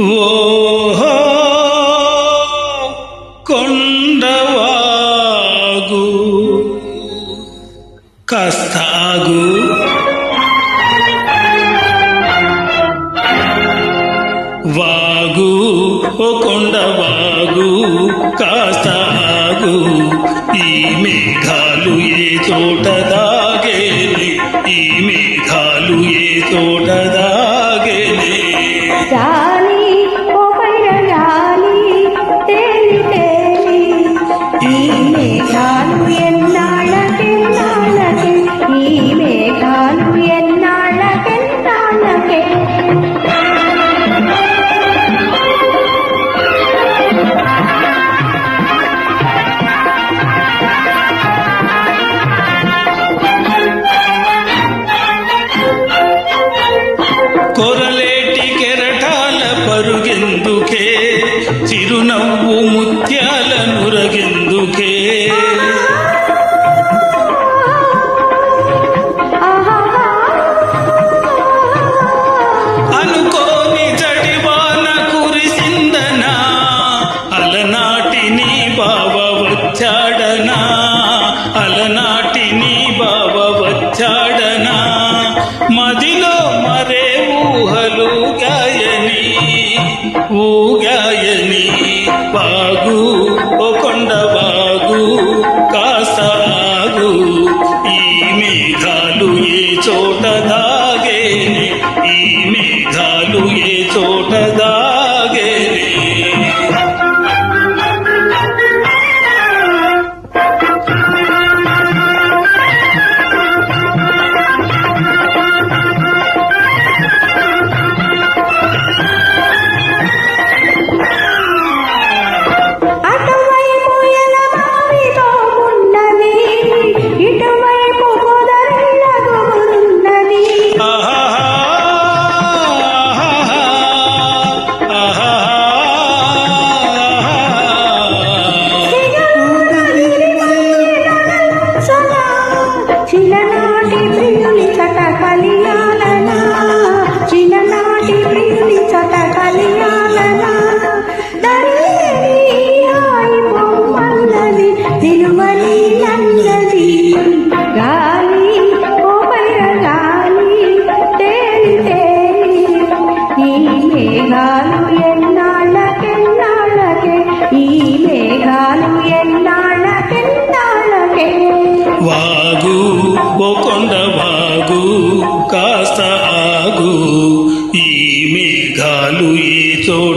ఓహో కొండవాగు కస్తాగు. వాగు ఓ కొండవాగు కాస్తాగు. ఈ మేఘాలు ఏ చోట దాగేనే? ఈ మేఘాలు ఏ చోట దాగేనే? చిరునవ్వు ముత్యాల నురగెందుకే అనుకోని జడివాన కురిసిందనా? అలనాటి నీ బావ వచ్చాడనా? అలనాటి నీ బావ వచ్చాడనా? మదిలో ఊగాయని బాగు ఓ కొండ బాగు కాసాగు ఈ మేఘాలు ఏ చోట దాగేని? ఈ మేఘాలు ఏ చోట దా మేఘాలు ఎన్నాళ్ళకెన్నాళ్ళకే ఈ మేఘాలు ఎన్నాళ్ళకెన్నాళ్ళకే. వాగు ఓ కొండ వాగు కాస్త ఆగు ఈ మేఘాలు ఈ చోట